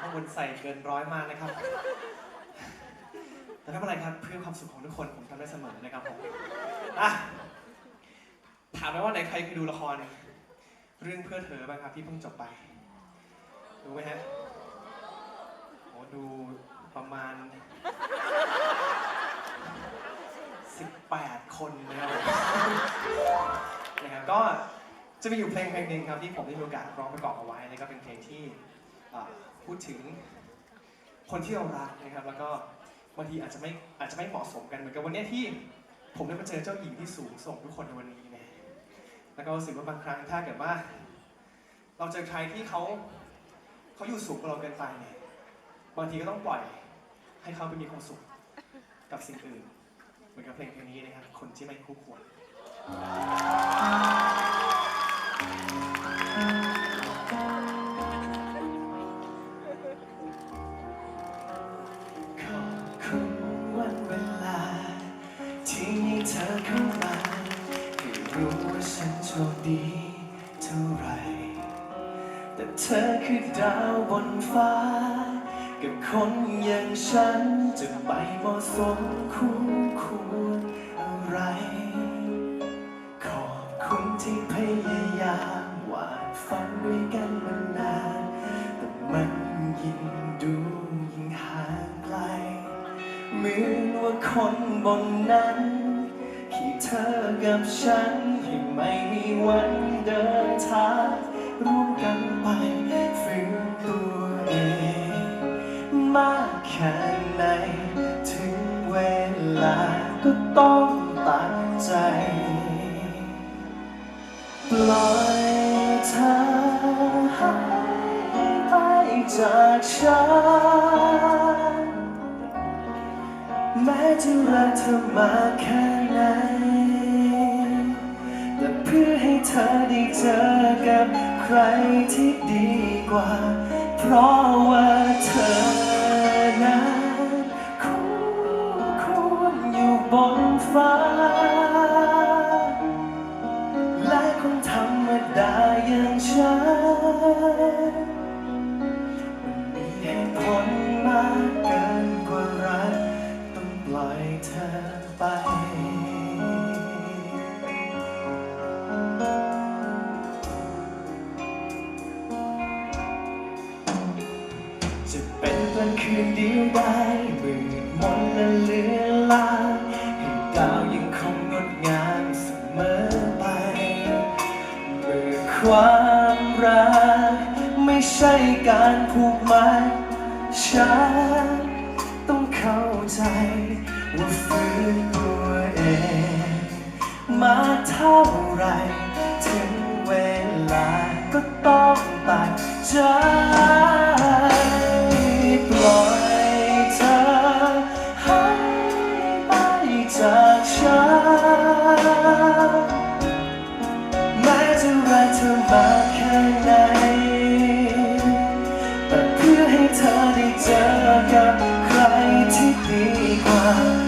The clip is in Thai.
ข้างบนใส่เกินร้อยมากนะครับ แต่ไม่เป็นไรครับเพื่อความสุขของทุกคนผมทำได้เสมอนะครับผมอะถามไปว่าไหนใครเคยดูละคร เรื่องเพื่อเธอบ้างครับที่เพิ่งจบไป ดูไหมฮะโอ้ดูประมาณ 18 คนนะครับนะครับก็ จะมีอยู่เพลงเพลงหนึ่งครับที่ผมได้มีโอกาสร้องประกอบเอาไว้นะครับเป็นเพลงที่พูดถึงคนที่เรารักนะครับ แล้วก็บางทีอาจจะไม่อาจจะไม่เหมาะสมกันเหมือนกับวันนี้ที่ผมได้มาเจอเจ้าหญิงที่สูงส่งทุกคนในวันนี้นะแล้วก็รู้สึกว่าบางครั้งถ้าเกิดว่า เราเจอใครที่เขาเขาอยู่สูงกว่าเราเกินไปเนี่ยบางทีก็ต้องปล่อยให้เขาไปมีความสุขกับสิ่งอื่น เหมือนกับเพลงเพลงนี้นะครับ คนที่ไม่คู่ควร ท่าไหรแต่เธอคือดาวบนฟ้า กับคนอย่างฉันจะไปเหมาะสมคู่ควรอะไร ขอบคุณที่พยายามหวาดฝันด้วยกันมานาน แต่มันยิ่งดูยิ่งห่างไกลเหมือนว่าคนบนนั้นที่เธอกับฉัน ไม่มีวันเดินทางร่วมกันไปฝืนตัวเองมากแค่ไหนถึงเวลาก็ต้องตัดใจ ปล่อยเธอหายไปจากฉันแม้จะรักเธอมากแค่ไหน ธอได้เจอกับใครที่ดีกว่า เพราะว่าเธอ คืนเดียวได้มืดมนและเลือนลางให้ดาวยังคงงดงามเสมอไปเมื่อความรัก ไม่ใช่การผูกมัดฉันต้องเข้าใจว่าฝืนตัวเอง มาเท่าไร ถึงเวลาก็ต้องตัดใจ จากฉันแม้จะรักเธอมากแค่ไหนแต่เพื่อให้เธอได้เจอกับใครที่ดีกว่า